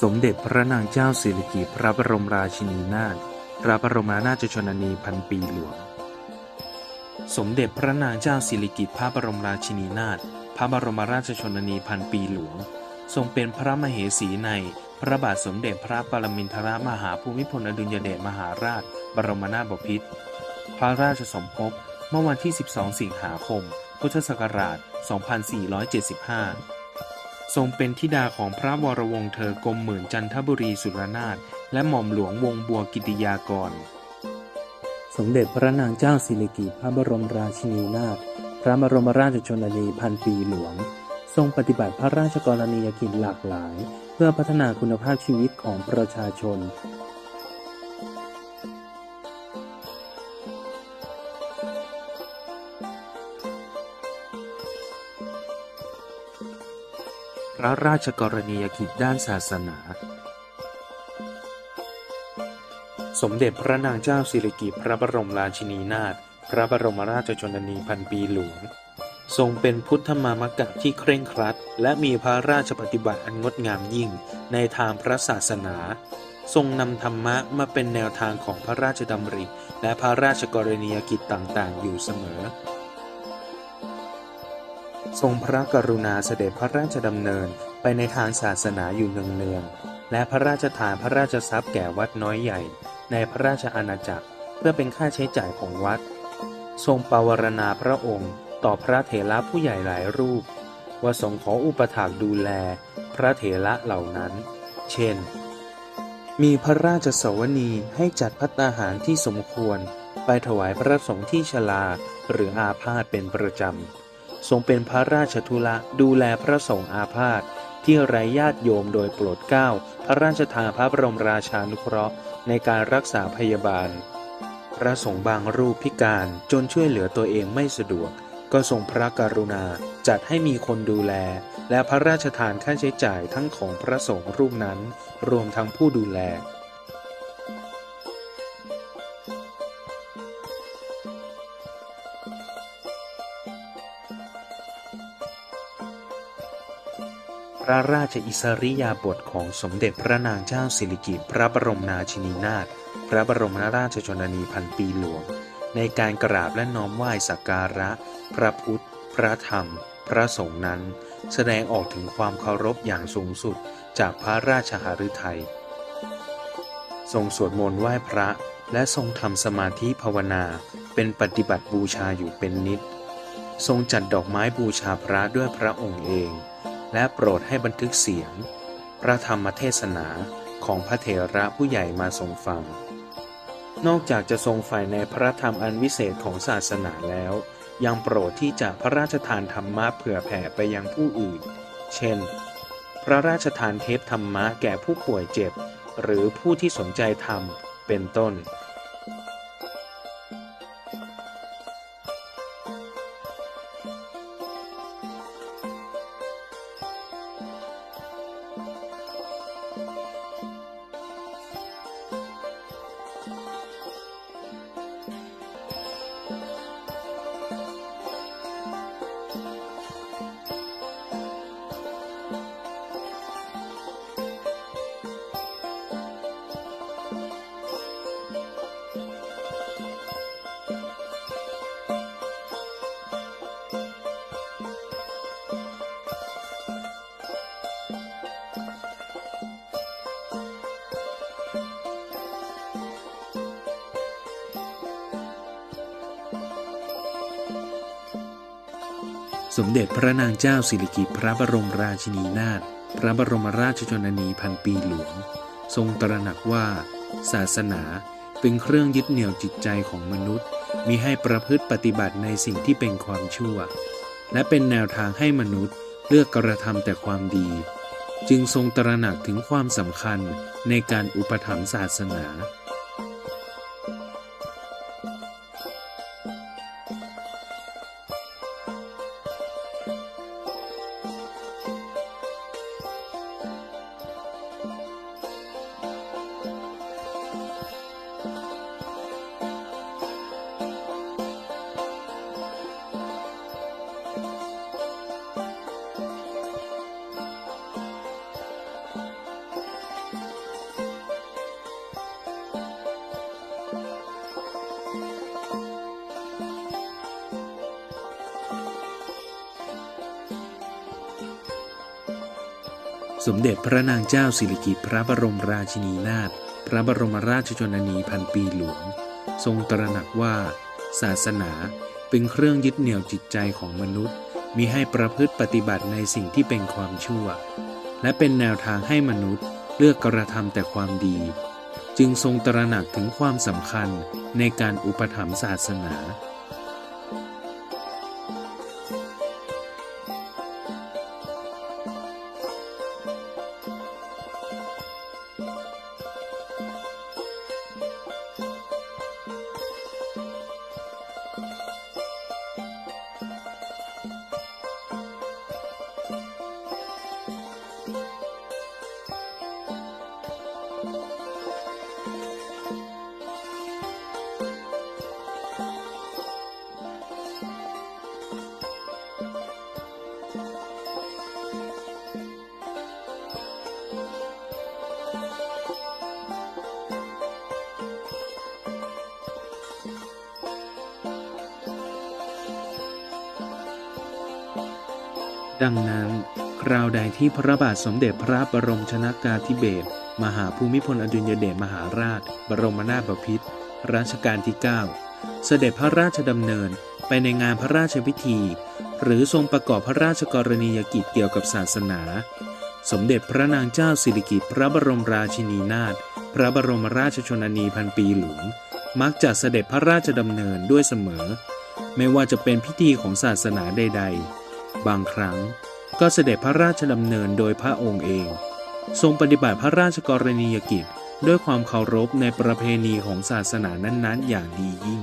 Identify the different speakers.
Speaker 1: สมเด็จพระนางเจ้าสิริกิติ์พระบรมราชินีนาถพระบรมราชชนนีพันปีหลวง สมเด็จพระนางเจ้าสิริกิติ์พระบรมราชินีนาถพระบรมราชชนนีพันปีหลวง ทรงเป็นพระมเหสีในพระบาทสมเด็จพระปรมินทรมหาภูมิพลอดุลยเดชมหาราช บรมนาถบพิตรพระราชสมภพเมื่อวันที่ 12 สิงหาคม พุทธศักราช 2475 ทรงเป็นธิดาของพระวรวงศ์เธอกรมหมื่นจันทบุรีสุรนาถและหม่อมหลวงวงบัวกิติยากร สมเด็จพระนางเจ้าสิริกิติ์พระบรมราชินีนาถพระบรมราชชนนีพันปีหลวง ทรงปฏิบัติพระราชกรณียกิจหลากหลาย เพื่อพัฒนาคุณภาพชีวิตของประชาชน ระราชกรณียกิจด้านศาสนา สมเด็จพระนางเจ้าสิริกิติ์พระบรมราชินีนาถพระบรมราชชนนีพันปีหลวง ทรงเป็นพุทธมามกะที่เคร่งครัด และมีพระราชปฏิบัติอันงดงามยิ่งในทางพระศาสนา ทรงนำธรรมะมาเป็นแนวทางของพระราชดำริ และพระราชกรณียกิจต่างๆ อยู่เสมอ ทรงพระกรุณาเสด็จพระราชดำเนินไปในทางศาสนาอยู่เนืองๆ และพระราชทานพระราชทรัพย์แก่วัดน้อยใหญ่ ในพระราชอาณาจักร เพื่อเป็นค่าใช้จ่ายของวัด ทรงปวารณาพระองค์ ต่อพระเถระผู้ใหญ่หลายรูป ว่าทรงขออุปถากดูแล พระเถระเหล่านั้น เช่น มีพระราชสวนีให้จัดพัตตาหารที่สมควร ไปถวายพระสงฆ์ที่ชลาหรืออาพาธเป็นประจำ ทรงเป็นพระราชธุระดูแลพระสงฆ์อาพาธที่ไร้ญาติโยมโดยโปรดเกล้า พระราชทานพระบรมราชานุเคราะห์ในการรักษาพยาบาล พระสงฆ์บางรูปพิการจนช่วยเหลือตัวเองไม่สะดวก ก็ทรงพระกรุณาจัดให้มีคนดูแล และพระราชทานค่าใช้จ่ายทั้งของพระสงฆ์รูปนั้น รวมทั้งผู้ดูแล พระราชอิสริยาบถของสมเด็จพระนางเจ้าสิริกิติ์พระบรมราชินีนาถพระบรมราชชนนีพันปีหลวง ในการกราบและน้อมไหว้สักการะ พระพุทธ พระธรรม พระสงฆ์นั้น แสดงออกถึงความเคารพอย่างสูงสุดจากพระราชหฤทัยทรงสวดมนต์ไหว้พระและทรงทำสมาธิภาวนา เป็นปฏิบัติบูชาอยู่เป็นนิด ทรงจัดดอกไม้บูชาพระด้วยพระองค์เอง และโปรดให้บันทึกเสียง พระธรรมเทศนาของพระเถระผู้ใหญ่มาทรงฟัง นอกจากจะทรงฝ่ายในพระธรรมอันวิเศษของศาสนาแล้ว ยังโปรดที่จะพระราชทานธรรมะเผื่อแผ่ไปยังผู้อื่น เช่น พระราชทานเทปธรรมะแก่ผู้ป่วยเจ็บ หรือผู้ที่สนใจธรรม เป็นต้น สมเด็จพระนางเจ้าสิริกิติ์พระบรมราชินีนาถพระบรมราชชนนีพันปีหลวง ทรงตระหนักว่า ศาสนาเป็นเครื่องยึดเหนี่ยวจิตใจของมนุษย์มีให้ประพฤติปฏิบัติในสิ่งที่เป็นความชั่ว และเป็นแนวทางให้มนุษย์เลือกกระทำแต่ความดี จึงทรงตระหนักถึงความสำคัญในการอุปถัมภ์ศาสนา สมเด็จพระนางเจ้าสิริกิติ์พระบรมราชินีนาถพระบรมราชชนนีพันปีหลวง ทรงตระหนักว่า ศาสนาเป็นเครื่องยึดเหนี่ยวจิตใจของมนุษย์มีให้ประพฤติปฏิบัติในสิ่งที่เป็นความชั่ว และเป็นแนวทางให้มนุษย์เลือกกระทำแต่ความดี จึงทรงตระหนักถึงความสำคัญในการอุปถัมภ์ศาสนา ดังนั้น คราวใดที่พระบาทสมเด็จพระบรมชนากาธิเบศรมหาภูมิพลอดุลยเดชมหาราช บรมนาถบพิตรรัชกาลที่ 9 เสด็จพระราชดำเนินไปในงานพระราชพิธี หรือทรงประกอบพระราชกรณียกิจเกี่ยวกับศาสนา สมเด็จพระนางเจ้าสิริกิติ์พระบรมราชินีนาถพระบรมราชชนนีพันปีหลวงมักจะเสด็จพระราชดำเนินด้วยเสมอ ไม่ว่าจะเป็นพิธีของศาสนาใด ๆ บางครั้งก็เสด็จพระราชดำเนินโดยพระองค์เอง ทรงปฏิบัติพระราชกรณียกิจ ด้วยความเคารพในประเพณีของศาสนานั้นๆ อย่างดียิ่ง